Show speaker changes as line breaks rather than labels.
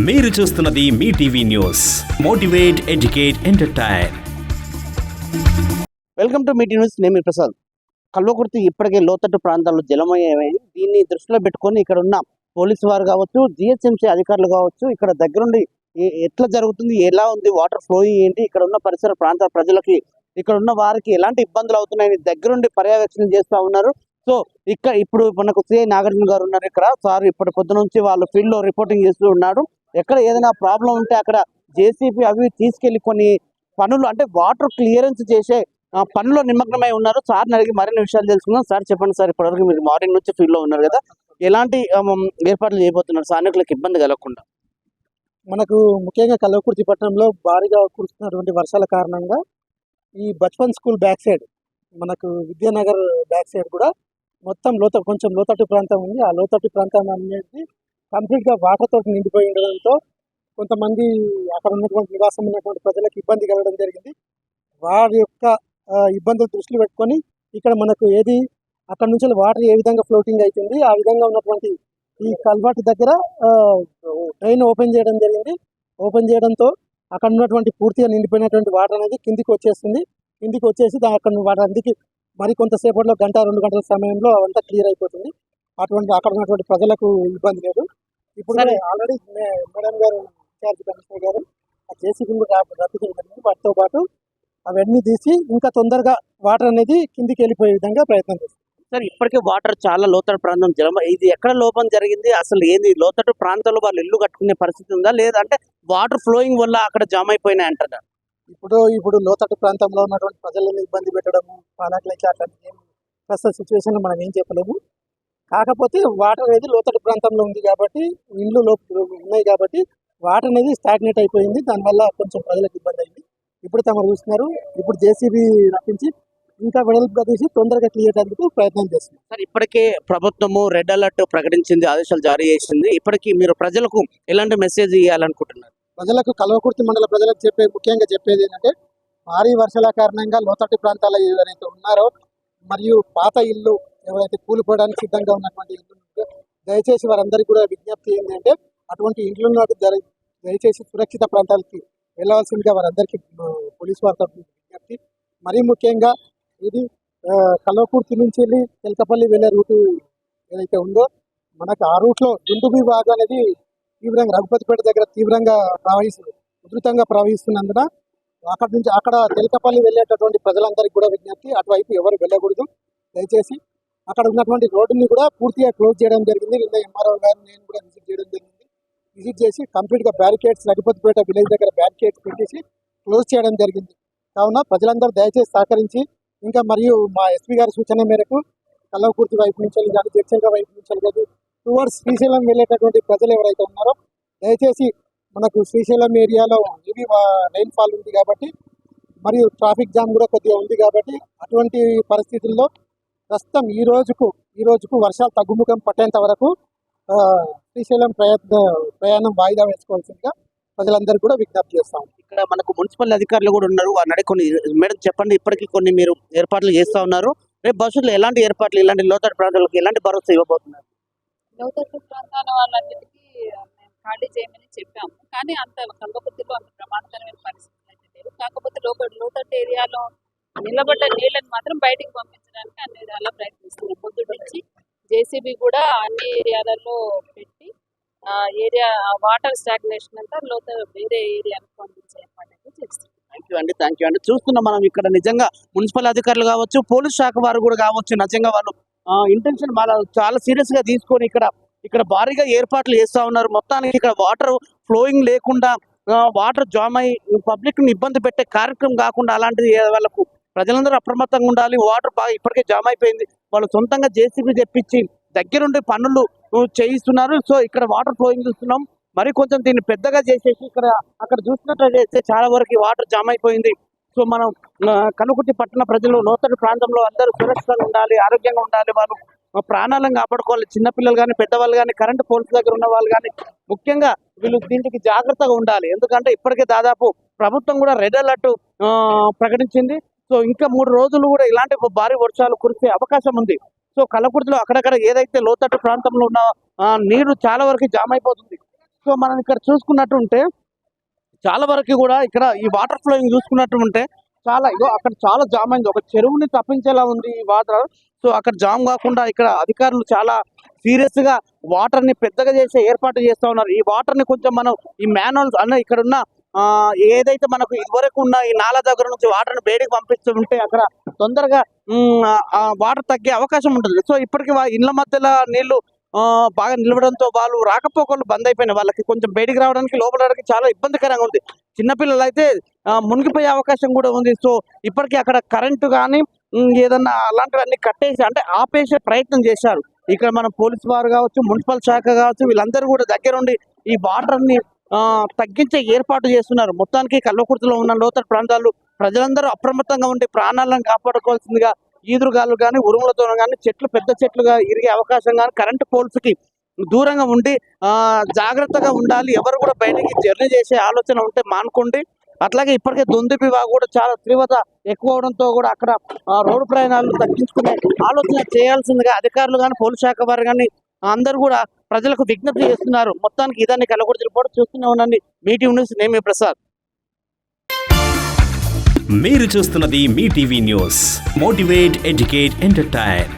మీరు చూస్తున్నది మీ TV news. Motivate educate entertain.
Welcome to meeting news నేను ప్రసాద్. కల్వకుర్తి ఇప్పటికే లోతట్టు ప్రాంతాల్లో జలమయ్యాయి దీన్ని దృష్టిలో పెట్టుకొని ఇక్కడ ఉన్న పోలీసు వారు కావచ్చు జిహెచ్ఎంసీ అధికారులు కావచ్చు ఇక్కడ దగ్గరుండి ఎట్లా జరుగుతుంది ఎలా ఉంది వాటర్ ఫ్లోయింగ్ ఏంటి ఇక్కడ ఉన్న పరిసర ప్రాంత ప్రజలకి ఇక్కడ ఉన్న వారికి ఎలాంటి ఇబ్బందులు అవుతున్నాయని దగ్గరుండి పర్యవేక్షణ చేస్తూ ఉన్నారు. సో ఇక్కడ ఇప్పుడు మనకు సిఐ నాగార్జున గారు ఉన్నారు ఇక్కడ. సార్ ఇప్పటి పొద్దు నుంచి వాళ్ళు ఫీల్డ్లో రిపోర్టింగ్ చేస్తూ ఉన్నారు. ఎక్కడ ఏదైనా ప్రాబ్లం ఉంటే అక్కడ జేసీబీ అవి తీసుకెళ్ళి కొన్ని పనులు అంటే వాటర్ క్లియరెన్స్ చేసే ఆ, నిమగ్నమై ఉన్నారు. సార్ని అడిగి మరిన్ని విషయాలు తెలుసుకుందాం. సార్ చెప్పండి సార్ ఇప్పటివరకు మీరు మార్నింగ్ నుంచి ఫీల్డ్లో ఉన్నారు కదా. ఎలాంటి ఏర్పాట్లు చేయబోతున్నారు? స్థానికులకు ఇబ్బంది కలగకుండా.
మనకు ముఖ్యంగా కల్వకుర్తి పట్టణంలో భారీగా కురుస్తున్నటువంటి వర్షాల కారణంగా ఈ బచ్పన్ స్కూల్ బ్యాక్ సైడ్ మనకు విద్యానగర్ బ్యాక్ సైడ్ కూడా మొత్తం లోత కొంచెం లోతట్టు ప్రాంతం ఉంది. ఆ లోతట్టు ప్రాంతం అనేది కంప్లీట్గా వాటర్ తోటి నిండిపోయి ఉండడంతో కొంతమంది అక్కడ ఉన్నటువంటి నివాసం ఉన్నటువంటి ప్రజలకు ఇబ్బంది కలగడం జరిగింది. వారి యొక్క ఇబ్బందులు దృష్టిలో పెట్టుకొని ఇక్కడ మనకు ఏది అక్కడ నుంచి వాటర్ ఏ విధంగా ఫ్లోటింగ్ అవుతుంది ఆ విధంగా ఉన్నటువంటి ఈ కల్వర్ట్ దగ్గర ట్రైన్ ఓపెన్ చేయడం జరిగింది. ఓపెన్ చేయడంతో అక్కడ ఉన్నటువంటి పూర్తిగా నిండిపోయినటువంటి వాటర్ అనేది కిందికి వచ్చేస్తుంది. కిందికి వచ్చేసి దాని అక్కడ వాటర్ అందుకే మరి కొంతసేపట్లో గంట రెండు గంటల సమయంలో అవంతా క్లియర్ అయిపోతుంది. అటువంటి అక్కడ ఉన్నటువంటి ప్రజలకు ఇబ్బంది లేదు. ఇప్పుడు. ఆల్రెడీ మేడం గారు ఇన్ఛార్జ్ కమిషనర్ గారు ఆ జేసీబీ రద్దు చేయడం వాటితో పాటు అవన్నీ తీసి ఇంకా తొందరగా వాటర్ అనేది కిందికి వెళ్ళిపోయే విధంగా ప్రయత్నం చేస్తారు
సార్ ఇప్పటికే వాటర్ చాలా లోతట్టు ప్రాంతం జలం ఇది ఎక్కడ లోపం జరిగింది? అసలు ఏంది? లోతట్టు ప్రాంతంలో వాళ్ళు ఇల్లు కట్టుకునే పరిస్థితి ఉందా? లేదంటే వాటర్ ఫ్లోయింగ్ వల్ల అక్కడ జామ్ అయిపోయినాయి అంటారా?
ఇప్పుడు ఇప్పుడు లోతట్టు ప్రాంతంలో ఉన్నటువంటి ప్రజలను ఇబ్బంది పెట్టడము పాలకులకి అట్లాంటి ఏం ప్రస్తుత సిచ్యువేషన్ మనం ఏం చెప్పలేము. కాకపోతే వాటర్ అనేది లోతట్టు ప్రాంతంలో ఉంది కాబట్టి ఇండ్లు లోపు ఉన్నాయి కాబట్టి వాటర్ అనేది స్టాగ్నేట్ అయిపోయింది. దానివల్ల కొంచెం ప్రజలకు ఇబ్బంది అయింది. ఇప్పుడు తమరు చూస్తున్నారు. ఇప్పుడు జేసీబీ రప్పించి ఇంకా వెడల్పుగా తీసి తొందరగా క్లియర్ చేయడానికి ప్రయత్నం చేస్తున్నారు
సార్ ఇప్పటికే ప్రభుత్వము రెడ్ అలర్ట్ ప్రకటించింది ఆదేశాలు జారీ చేసింది. ఇప్పటికి మీరు ప్రజలకు ఎలాంటి మెసేజ్ ఇవ్వాలనుకుంటున్నారు
ప్రజలకు కల్వకుర్తి మండల ప్రజలకు చెప్పే ముఖ్యంగా చెప్పేది ఏంటంటే భారీ వర్షాల కారణంగా లోతట్టు ప్రాంతాల ఎవరైతే ఉన్నారో మరియు పాత ఇల్లు ఎవరైతే కూలిపోవడానికి సిద్ధంగా ఉన్నటువంటి ఇల్లు దయచేసి వారందరికీ కూడా విజ్ఞప్తి ఏంటంటే అటువంటి ఇంట్లో దయచేసి సురక్షిత ప్రాంతాలకి వెళ్ళవలసిందిగా వారందరికీ పోలీస్ వారి తరఫున విజ్ఞప్తి. మరీ ముఖ్యంగా ఇది కల్వకుర్తి నుంచి వెళ్ళి తెలకపల్లి వెళ్ళే రూటు ఏదైతే ఉందో మనకు ఆ రూట్లో దుండుబి బాగ్ అనేది తీవ్రంగా రఘుపతిపేట దగ్గర తీవ్రంగా ప్రవహిస్తు ఉధృతంగా ప్రవహిస్తున్నందున అక్కడ నుంచి అక్కడ తెలకపల్లి వెళ్ళేటటువంటి ప్రజలందరికీ కూడా విజ్ఞప్తి. అటువైపు ఎవరు వెళ్ళకూడదు. దయచేసి అక్కడ ఉన్నటువంటి రోడ్డుని కూడా పూర్తిగా క్లోజ్ చేయడం జరిగింది. నిన్న ఎంఆర్ఓ గారు నేను కూడా విజిట్ చేయడం జరిగింది. విజిట్ చేసి కంప్లీట్గా బ్యారికేడ్స్ రఘుపతిపేట విలేజ్ దగ్గర బ్యారికేడ్స్ పెట్టేసి క్లోజ్ చేయడం జరిగింది. కావున ప్రజలందరూ దయచేసి సహకరించి ఇంకా మరియు మా ఎస్పీ గారి సూచన మేరకు కల్లవకుర్తి వైపు నుంచి కానీ జడ్చంగా వైపు నుంచి కానీ టువర్డ్స్ శ్రీశైలం వెళ్ళేటటువంటి ప్రజలు ఎవరైతే ఉన్నారో దయచేసి మనకు శ్రీశైలం ఏరియాలో ఇవి రైన్ ఫాల్ ఉంది కాబట్టి మరియు ట్రాఫిక్ జామ్ కూడా కొద్దిగా ఉంది కాబట్టి అటువంటి పరిస్థితుల్లో ప్రస్తుతం ఈ రోజుకు ఈ రోజుకు వర్షాలు తగ్గుముఖం పట్టేంత వరకు ఆ, శ్రీశైలం ప్రయత్న ప్రయాణం వాయిదా వేసుకోవాల్సిందిగా ప్రజలందరూ కూడా విజ్ఞప్తి చేస్తాం
ఇక్కడ మనకు మున్సిపల్ అధికారులు కూడా ఉన్నారు. వారిని కొన్ని మేడం చెప్పండి ఇప్పటికీ కొన్ని మీరు ఏర్పాట్లు చేస్తా ఉన్నారు. రేపు భవిష్యత్తులో ఎలాంటి ఏర్పాట్లు ఇలాంటి లోతట్టు ప్రాంతాలకు ఎలాంటి భరోసా ఇవ్వబోతున్నారు?
లోతట్టు ప్రాంతాల వాళ్ళన్నిటికీ మేము ఖాళీ చేయమని చెప్పాము. కానీ అంత కల్వకుర్తిలో అంత ప్రమాదకరమైన పరిస్థితులు అయితే లేవు. కాకపోతే లోపల లోతట్టు ఏరియాలో నిలబడ్డ నీళ్ళని మాత్రం బయటికి పంపించడానికి అన్ని విధాలా ప్రయత్నిస్తున్నాం. పొద్దు నుంచి జేసీబీ కూడా అన్ని ఏరియాలలో పెట్టి ఏరియా వాటర్ స్టాగ్నేషన్ అంతా లోత వేరే ఏరియాలకు పంపించే ఏర్పాటు చేస్తున్నాం.
థ్యాంక్ యూ అండి థ్యాంక్ యూ అండి. చూస్తున్నాం మనం ఇక్కడ నిజంగా మున్సిపల్ అధికారులు కావచ్చు పోలీస్ శాఖ వారు కూడా కావచ్చు నిజంగా వాళ్ళు ఇంటెన్షన్ వాళ్ళ చాలా సీరియస్గా తీసుకొని ఇక్కడ ఇక్కడ భారీగా ఏర్పాట్లు చేస్తా ఉన్నారు. మొత్తానికి ఇక్కడ వాటర్ ఫ్లోయింగ్ లేకుండా వాటర్ జామ్ అయి పబ్లిక్ని ఇబ్బంది పెట్టే కార్యక్రమం కాకుండా అలాంటిది వాళ్ళకు ప్రజలందరూ అప్రమత్తంగా ఉండాలి. వాటర్ బాగా ఇప్పటికే జామ్ అయిపోయింది. వాళ్ళు సొంతంగా జేసీబీ తెప్పించి దగ్గరుండి పనులు చేయిస్తున్నారు. సో ఇక్కడ వాటర్ ఫ్లోయింగ్ చూస్తున్నాం. మరి కొంచెం దీన్ని పెద్దగా చేసేసి ఇక్కడ అక్కడ చూసినట్లయితే చాలా వరకు వాటర్ జామ్ అయిపోయింది. సో మనం ఆ, పట్టణ ప్రజలు నూతన ప్రాంతంలో అందరూ సురక్షితంగా ఉండాలి ఆరోగ్యంగా ఉండాలి. వాళ్ళు ప్రాణాలను కాపాడుకోవాలి. చిన్నపిల్లలు కానీ పెద్దవాళ్ళు కానీ కరెంటు పోల్స్ దగ్గర ఉన్న వాళ్ళు కానీ ముఖ్యంగా వీళ్ళు దీనికి జాగ్రత్తగా ఉండాలి. ఎందుకంటే ఇప్పటికే దాదాపు ప్రభుత్వం కూడా రెడ్ అలర్ట్ ప్రకటించింది. సో ఇంకా మూడు రోజులు కూడా ఇలాంటి భారీ వర్షాలు కురిసే అవకాశం ఉంది. సో కలకుర్తిలో అక్కడక్కడ ఏదైతే లోతట్టు ప్రాంతంలో ఉన్న నీరు చాలా వరకు జామ్ అయిపోతుంది. సో మనం ఇక్కడ చూసుకున్నట్టుంటే చాలా వరకు కూడా ఇక్కడ ఈ వాటర్ ఫ్లోయింగ్ చూసుకున్నట్టు ఉంటే చాలా ఇగో అక్కడ చాలా జామ్ అయింది. ఒక చెరువుని తప్పించేలా ఉంది ఈ వాటర్. సో అక్కడ జామ్ కాకుండా ఇక్కడ అధికారులు చాలా సీరియస్గా వాటర్ని పెద్దగా చేసే ఏర్పాటు చేస్తా ఉన్నారు. ఈ వాటర్ని కొంచెం మనం ఈ మ్యానువల్స్ అన్న ఇక్కడ ఉన్న ఏదైతే మనకు ఇదివరకు ఉన్న ఈ నాల దగ్గర నుంచి వాటర్ని బయటకు పంపిస్తుంటే అక్కడ తొందరగా వాటర్ తగ్గే అవకాశం ఉంటుంది. సో ఇప్పటికి వా- ఇళ్ళ మధ్యలో నీళ్ళు బాగా నిలవడంతో వాళ్ళు రాకపోకలు బంద్ అయిపోయినాయి. వాళ్ళకి కొంచెం బయటికి రావడానికి లోపలడానికి చాలా ఇబ్బందికరంగా ఉంది. చిన్నపిల్లలు అయితే మునిగిపోయే అవకాశం కూడా ఉంది. సో ఇప్పటికీ అక్కడ కరెంటు కానీ ఏదన్నా అలాంటివన్నీ కట్టేసి అంటే ఆపేసే ప్రయత్నం చేశారు. ఇక్కడ మన పోలీస్ వారు కావచ్చు మున్సిపల్ శాఖ కావచ్చు వీళ్ళందరూ కూడా దగ్గరుండి ఈ వాటర్ని తగ్గించే ఏర్పాటు చేస్తున్నారు. మొత్తానికి కల్వకుర్తిలో ఉన్న లోతట్టు ప్రాంతాలు ప్రజలందరూ అప్రమత్తంగా ఉండి ప్రాణాలను కాపాడుకోవాల్సిందిగా ఈదురుగాలు కానీ ఉరుములతో కానీ చెట్లు పెద్ద చెట్లుగా ఇరిగే అవకాశం కానీ కరెంటు పోల్స్కి దూరంగా ఉండి జాగ్రత్తగా ఉండాలి. ఎవరు కూడా బయటికి జర్నీ చేసే ఆలోచన ఉంటే మానుకోండి. అట్లాగే ఇప్పటికే దొందిపి కూడా చాలా తీవ్రత ఎక్కువ అవడంతో కూడా అక్కడ రోడ్డు ప్రయాణాలు తగ్గించుకునే ఆలోచన చేయాల్సిందిగా అధికారులు కానీ పోలీస్ శాఖ వారు కానీ అందరూ కూడా ప్రజలకు విజ్ఞప్తి చేస్తున్నారు. మొత్తానికి ఇదాన్ని కలగొడుతులు కూడా చూస్తూనే ఉండండి. టీవీ న్యూస్ నేమే ప్రసాద్.
మీరు చూస్తున్నది మీ TV news. Motivate educate entertain